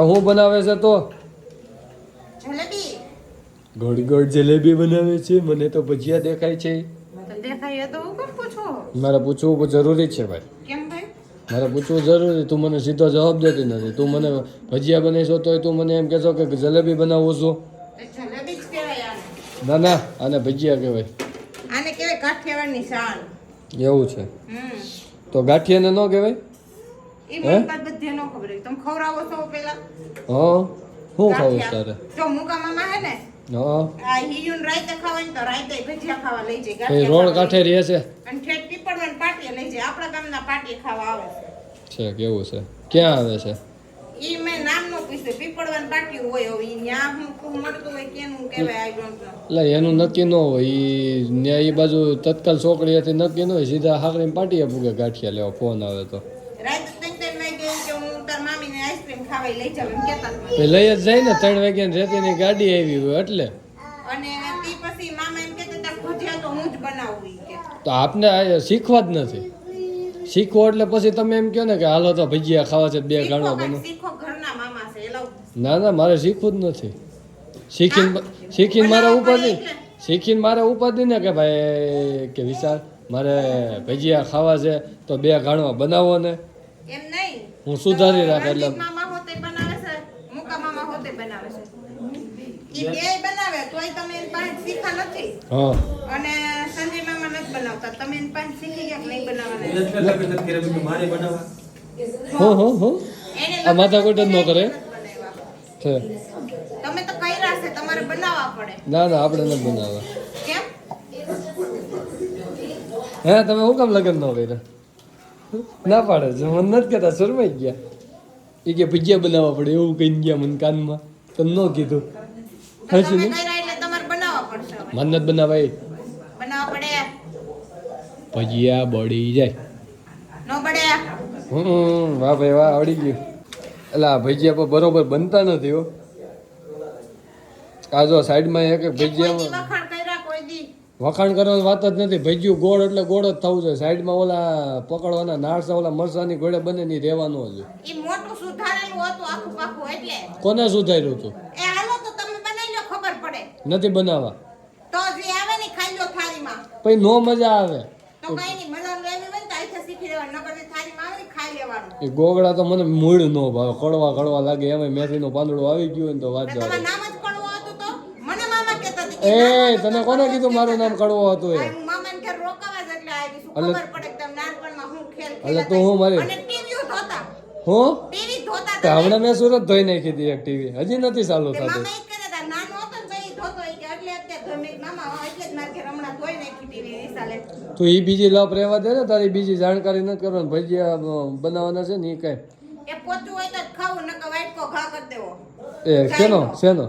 હું બનાવે છે તો? જલેબી. ગોળ ગોળ જલેબી બનાવે છે. મને તો ભજીયા દેખાય છે. મારે પૂછવું જરૂરી છે ભાઈ. મારે પૂછવું જરૂરી. તું મને સીધો જવાબ દેતી નથી. તું મને ભજીયા બનાવીશો તોય તું મને એમ કહેશો કે જલેબી બનાવું છું. ના ના આને ભજીયા કહેવાય. આને કહેવાય કાઠિયાવાડની શાન એવું છે. તો ગાંઠિયાને ન કહેવાય? એ મને બધે ન ખબર તમે ખવડાવો છો પેલા? હા શું ખાવું તારે? જો મુકા મામા હે ને હા. આ હિયુન રાયતે ખાવાય તો રાયતે ભજીયા ખાવા લઈ જાય એ રોડ કાંઠે રહે છે? અને ઠેઠ પીપળવાન પાટીએ લઈ જાય. આપણા ગામના પાટીએ ખાવા આવે છે. છે કેવું છે? ક્યાં આવે છે? ઈ મેં નામ નો પૂછ્યું. પીપળવાન પાટી હોય હવે ન્યા હું ખૂબ મળતું હોય કેનું કહેવાય આઈ ડોન્ટ નો એટલે એનું નક્કી ન હોય. ઈ ન્યા બાજુ તત્કાલ ચોકડીએથી નક્કી ન હોય. સીધા હાકડીને પાટીએ પૂગે ગાંઠિયા લેવા ફોન આવે તો રાતે ત્રણ ત્રણ વાગે કે હું તાર મામીને આઈસ્ક્રીમ લઈ જાવ એમ કહેતા લઈ જ જાય ને ત્રણ વાગ્યા રેતીની ગાડી આવી હોય એટલે. અને તે પછી મામા એમ કહેતા તાર ભજીયા તો હું જ બનાવું કે. તો આપને શીખવા જ નથી. શીખવો એટલે પછી તમે એમ કહો ને કે હાલો તો ભજીયા ખાવા છે બે ગાણો બનો શીખો ઘરના મામા છે ના ના મારે શીખવું જ નથી. શીખીને શીખીને મારે ઉપાધિ શીખીને મારે ઉપાધિ ને કે ભાઈ કે વિશાલ મારે ભજીયા ખાવા છે તો બે ગાણવા બનાવો ને. એમ નહીં. હું સુધારી રાખે એટલે બનાવે છે. એ બે બનાવે તોય તમે એની પાસે શીખા નથી. અને સંજય મામા નથી બનાવતા. તમે એની પાસે શીખી ગયા કે નહીં બનાવવાના? મારે બનાવવા. હો હો હો. આ માથાકૂટ જ ન કરે. છે. તમે તો કઈ રાસે તમારે બનાવવા પડે. ના ના આપણે નથી બનાવવા. કેમ? હે તમે શું કામ લગ્ન ન કર્યા? ના પાડે છે મને નથી કહેતા શરમાઈ ગયા. એ કે ભજીયા બનાવવા પડે એવું કહીને ગયા મને કાનમાં. તમે ન કીધું. તો હાચું તમે ને કર્યા એટલે તમારે બનાવવા પડશે હવે. મને નથી બનાવાય. ભજીયા બળી જાય. હમ વાહ ભાઈ વાહ આવડી ગયું. એટલે આ ભજીયા પણ બરોબર બનતા નથી હો. આ જો સાઈડમાં એક ભજીયામાં વખાણ કર્યા કોઈ દી વખાણ કરવાની વાત જ નથી. ભજીયું ગોળ એટલે ગોળ જ થવું જોઈએ. સાઈડમાં ઓલા પકડવાના નાળસા ઓલા મરસાની ગોળે બને નહીં રહેવાનું મોટું સુધારેલું હતું આખું પાખું એટલે. કોને સુધાર્યું હતું? એ હાલો તો તમે બનાવી લો ખબર પડે. નથી બનાવવા. તો જે આવે ને ખાઈ લો થાળીમાં. પછી નો મજા આવે. તો કઈ નહીં મજા લેવી હોય ને તો અહીંથી શીખી લેવાનું નકર થાળીમાં આવે ને ખાઈ લેવાનું. એ ગોગળા તો મને મૂળ ન ભાવે. કડવા કડવા લાગે એમાં મેથીનું પાંદડું આવી ગયું ને તો વાત તો નામ જ એ તને કોને કીધું મારું નામ કડવો હતું એ? એટલે તો હું મારી- અને ટીવી ધોતા હું. હમણાં મેં સુરત ધોઈ નાખી હતી એક ટીવી હજી નથી ચાલુ થતું. ને તો એ બીજી લપ રહેવા દે ને તારી બીજી જાણકારી નથી કરવાની ભજીયા બનાવવાના છે ને એ કઈ. એ પોચું હોય તો ખાવું નકર વાટકો ઘા કરી દેવો. એ શેનો? શેનો?